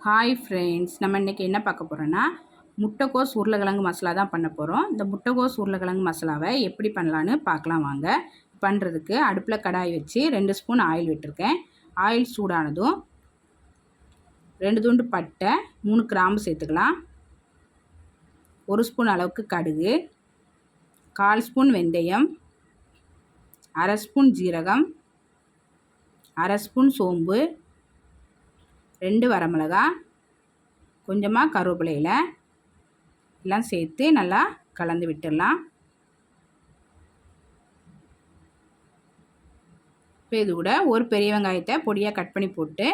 Hi friends நம்ம இன்றைக்கி என்ன பார்க்க போகிறோன்னா முட்டைக்கோஸ் உருளைக்கிழங்கு மசாலா தான் பண்ண போகிறோம் இந்த முட்டைக்கோஸ் உருளைக்கிழங்கு மசாலாவை எப்படி பண்ணலான்னு பார்க்கலாம் வாங்க. பண்ணுறதுக்கு அடுப்பில் கடாய் வச்சு ரெண்டு ஸ்பூன் ஆயில் விட்டுருக்கேன். ஆயில் சூடானதும் ரெண்டு துண்டு பட்டை மூணு கிராம்பு சேர்த்துக்கலாம். ஒரு ஸ்பூன் அளவுக்கு கடுகு கால் ஸ்பூன் வெந்தயம் அரை ஸ்பூன் ஜீரகம் அரை ஸ்பூன் சோம்பு ரெண்டு வரமிளகா கொஞ்சமாக கருவேப்பிலையில் எல்லாம் சேர்த்து நல்லா கலந்து விட்டுடலாம். இப்போ இது கூட ஒரு பெரிய வெங்காயத்தை பொடியாக கட் பண்ணி போட்டு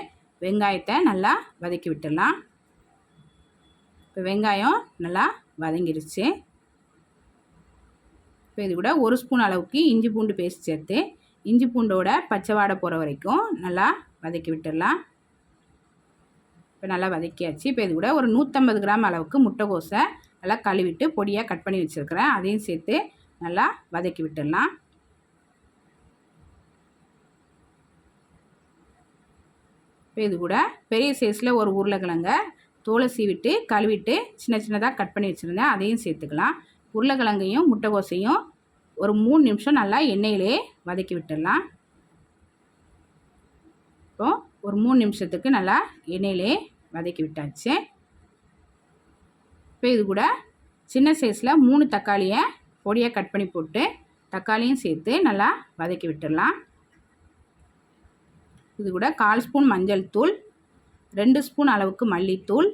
வெங்காயத்தை நல்லா வதக்கி விட்டுடலாம். இப்போ வெங்காயம் நல்லா வதங்கிருச்சு. இப்போ இது கூட ஒரு ஸ்பூன் அளவுக்கு இஞ்சி பூண்டு பேஸ்ட் சேர்த்து இஞ்சி பூண்டோட பச்சை வாடை போகிற வரைக்கும் நல்லா வதக்கி விட்டுடலாம். இப்போ நல்லா வதக்கியாச்சு. இப்போ இது கூட ஒரு நூற்றம்பது கிராம் அளவுக்கு முட்டைகோசை நல்லா கழுவிட்டு பொடியாக கட் பண்ணி வச்சுருக்கிறேன். அதையும் சேர்த்து நல்லா வதக்கி விட்டுடலாம். இப்போ இது கூட பெரிய சைஸில் ஒரு உருளைக்கிழங்க தோலை சீவிட்டு கழுவிட்டு சின்ன சின்னதாக கட் பண்ணி வச்சுருந்தேன். அதையும் சேர்த்துக்கலாம். உருளைக்கிழங்கையும் முட்டைகோசையும் ஒரு மூணு நிமிஷம் நல்லா எண்ணெயிலே வதக்கி விட்டுடலாம். இப்போது ஒரு மூணு நிமிஷத்துக்கு நல்லா எண்ணெயிலே வதக்கி விட்டாச்சு. இப்போ இது கூட சின்ன சைஸில் மூணு தக்காளியை பொடியாக கட் பண்ணி போட்டு தக்காளியும் சேர்த்து நல்லா வதக்கி விட்டுடலாம். இது கூட கால் ஸ்பூன் மஞ்சள் தூள் ரெண்டு ஸ்பூன் அளவுக்கு மல்லித்தூள்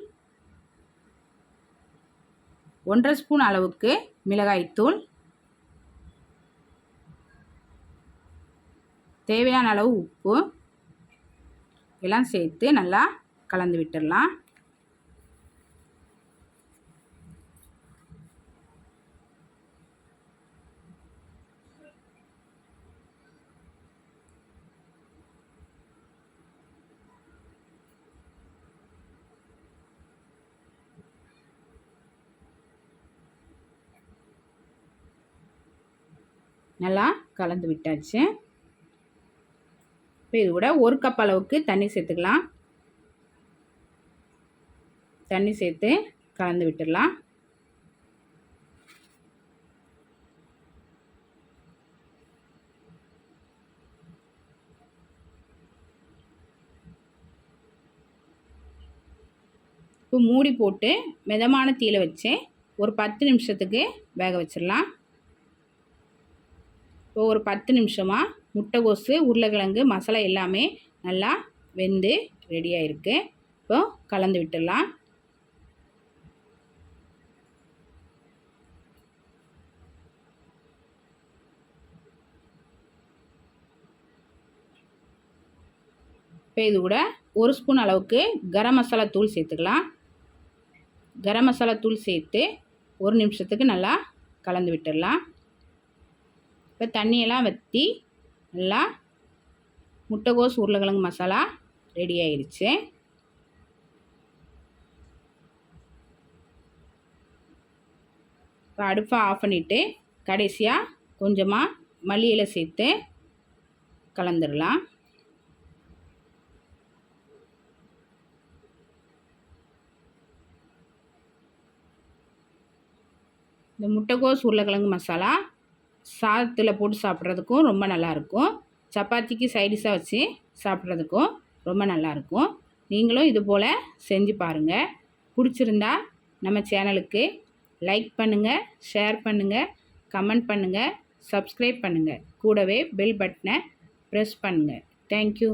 ஒன்றரை ஸ்பூன் அளவுக்கு மிளகாய்த்தூள் தேவையான அளவு உப்பு எல்லாம் சேர்த்து நல்லா கலந்து விட்டுடலாம். நல்லா கலந்து விட்டாச்சு. இப்போ இது கூட ஒரு கப் அளவுக்கு தண்ணி சேர்த்துக்கலாம். தண்ணி சேர்த்து கலந்து விட்டுடலாம். இப்போ மூடி போட்டு மிதமான தீயில வச்சு ஒரு பத்து நிமிஷத்துக்கு வேக வச்சிடலாம். இப்போ ஒரு பத்து நிமிஷமாக முட்டைகோசு உருளைக்கிழங்கு மசாலா எல்லாமே நல்லா வெந்து ரெடியாக இருக்குது இப்போ கலந்து விட்டுடலாம். இப்போ இது கூட ஒரு ஸ்பூன் அளவுக்கு கரம் மசாலா தூள் சேர்த்துக்கலாம். கரம் மசாலா தூள் சேர்த்து ஒரு நிமிஷத்துக்கு நல்லா கலந்து விட்டுடலாம். இப்போ தண்ணியெல்லாம் வற்றி நல்லா முட்டைகோஸ் உருளைக்கிழங்கு மசாலா ரெடி ஆயிடுச்சு. இப்போ அடுப்பை ஆஃப் பண்ணிவிட்டு கடைசியாக கொஞ்சமாக மல்லியில் சேர்த்து கலந்துடலாம். இந்த முட்டைக்கோஸ் உருளைக்கிழங்கு மசாலா சாதத்தில் போட்டு சாப்பிட்றதுக்கும் ரொம்ப நல்லாயிருக்கும். சப்பாத்திக்கு சைடிஷாக வச்சு சாப்பிட்றதுக்கும் ரொம்ப நல்லாயிருக்கும். நீங்களும் இது போல் செஞ்சு பாருங்கள் பிடிச்சிருந்தா நம்ம சேனலுக்கு லைக் பண்ணுங்கள் ஷேர் பண்ணுங்கள் கமெண்ட் பண்ணுங்கள் சப்ஸ்கிரைப் பண்ணுங்கள் கூடவே பெல் பட்டனை ப்ரெஸ் பண்ணுங்கள் தேங்க்யூ